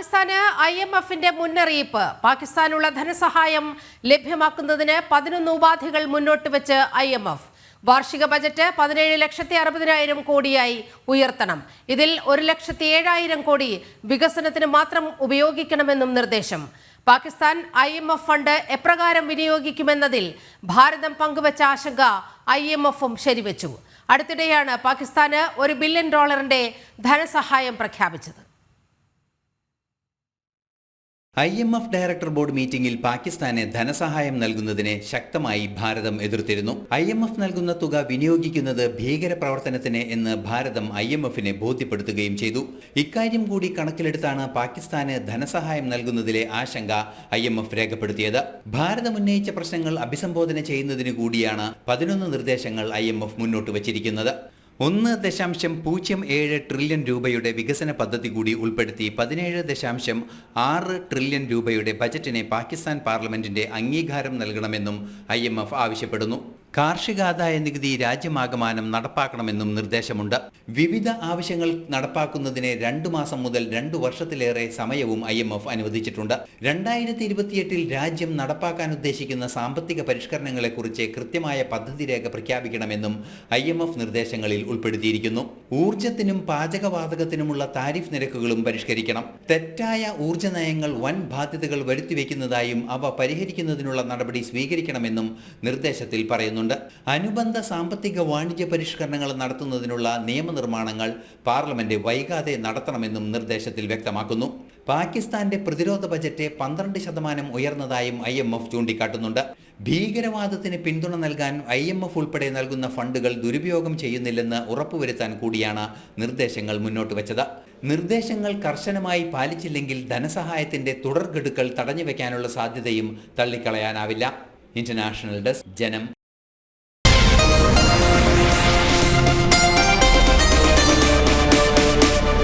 പാകിസ്ഥാന് I M എഫിന്റെ മുന്നറിയിപ്പ്. പാകിസ്ഥാനുള്ള ധനസഹായം ലഭ്യമാക്കുന്നതിന് പതിനൊന്ന് ഉപാധികൾ മുന്നോട്ട് വെച്ച് ഐ എം എഫ്. വാർഷിക ബജറ്റ് പതിനേഴ് ലക്ഷത്തി അറുപതിനായിരം കോടിയായി ഉയർത്തണം. ഇതിൽ ഒരു ലക്ഷത്തി ഏഴായിരം കോടി വികസനത്തിന് മാത്രം ഉപയോഗിക്കണമെന്നും നിർദ്ദേശം. Pakistan I M F fund എപ്രകാരം വിനിയോഗിക്കുമെന്നതിൽ ഭാരതം പങ്കുവച്ച ആശങ്ക ഐ എം എഫും ശരിവെച്ചു. അടുത്തിടെയാണ് പാകിസ്ഥാന് ഒരു ബില്യൺ ഡോളറിന്റെ ധനസഹായം പ്രഖ്യാപിച്ചത്. I M F director board മീറ്റിംഗിൽ പാകിസ്ഥാന് ധനസഹായം നൽകുന്നതിനെ ശക്തമായി ഭാരതം എതിർത്തിരുന്നു. ഐ എം എഫ് നൽകുന്ന തുക വിനിയോഗിക്കുന്നത് ഭീകരപ്രവർത്തനത്തിന് എന്ന് ഭാരതം ഐ എം എഫിനെ ബോധ്യപ്പെടുത്തുകയും ചെയ്തു. ഇക്കാര്യം കൂടി കണക്കിലെടുത്താണ് പാകിസ്ഥാന് ധനസഹായം നൽകുന്നതിലെ ആശങ്ക ഐ എം എഫ് രേഖപ്പെടുത്തിയത്. ഭാരതം ഉന്നയിച്ച പ്രശ്നങ്ങൾ അഭിസംബോധന ചെയ്യുന്നതിനു കൂടിയാണ് പതിനൊന്ന് നിർദ്ദേശങ്ങൾ ഐ എം എഫ് മുന്നോട്ട് വച്ചിരിക്കുന്നത്. ഒന്ന് ദശാംശം പൂജ്യം ഏഴ് ട്രില്യൺ രൂപയുടെ വികസന പദ്ധതി കൂടി ഉൾപ്പെടുത്തി പതിനേഴ് ദശാംശം ആറ് ട്രില്യൺ രൂപയുടെ ബജറ്റിനെ പാകിസ്ഥാൻ പാർലമെന്റിന്റെ അംഗീകാരം നൽകണമെന്നും ഐ ആവശ്യപ്പെടുന്നു. കാർഷികാദായ നികുതി രാജ്യമാകമാനം നടപ്പാക്കണമെന്നും നിർദ്ദേശമുണ്ട്. വിവിധ ആവശ്യങ്ങൾ നടപ്പാക്കുന്നതിന് രണ്ടു മാസം മുതൽ രണ്ടു വർഷത്തിലേറെ സമയവും ഐ എം എഫ് അനുവദിച്ചിട്ടുണ്ട്. രണ്ടായിരത്തി ഇരുപത്തിയെട്ടിൽ രാജ്യം നടപ്പാക്കാൻ ഉദ്ദേശിക്കുന്ന സാമ്പത്തിക പരിഷ്കരണങ്ങളെക്കുറിച്ച് കൃത്യമായ പദ്ധതി രേഖ പ്രഖ്യാപിക്കണമെന്നും ഐ എം എഫ് നിർദ്ദേശങ്ങളിൽ ഉൾപ്പെടുത്തിയിരിക്കുന്നു. ഊർജത്തിനും പാചകവാതകത്തിനുമുള്ള താരിഫ് നിരക്കുകളും പരിഷ്കരിക്കണം. തെറ്റായ ഊർജ നയങ്ങൾ വൻ ബാധ്യതകൾ വരുത്തിവെക്കുന്നതായും അവ പരിഹരിക്കുന്നതിനുള്ള നടപടി സ്വീകരിക്കണമെന്നും നിർദ്ദേശത്തിൽ പറയുന്നുണ്ട്. അനുബന്ധ സാമ്പത്തിക വാണിജ്യ പരിഷ്കരണങ്ങൾ നടത്തുന്നതിനുള്ള നിയമനിർമ്മാണങ്ങൾ പാർലമെന്റ് വൈകാതെ നടത്തണമെന്നും നിർദ്ദേശത്തിൽ വ്യക്തമാക്കുന്നു. പാകിസ്ഥാന്റെ പ്രതിരോധ ബജറ്റ് പന്ത്രണ്ട് ശതമാനം ഉയർന്നതായും ഐ എം എഫ് ചൂണ്ടിക്കാട്ടുന്നുണ്ട്. ഭീകരവാദത്തിന് പിന്തുണ നൽകാൻ ഐ എം എഫ് ഉൾപ്പെടെ നൽകുന്ന ഫണ്ടുകൾ ദുരുപയോഗം ചെയ്യുന്നില്ലെന്ന് ഉറപ്പുവരുത്താൻ കൂടിയാണ് നിർദ്ദേശങ്ങൾ മുന്നോട്ട് വെച്ചത്. നിർദ്ദേശങ്ങൾ കർശനമായി പാലിച്ചില്ലെങ്കിൽ ധനസഹായത്തിന്റെ തുടർഗഡുക്കൾ തടഞ്ഞുവെക്കാനുള്ള സാധ്യതയും തള്ളിക്കളയാനാവില്ല. ഇന്റർനാഷണൽ ഡെസ്ക് ജനം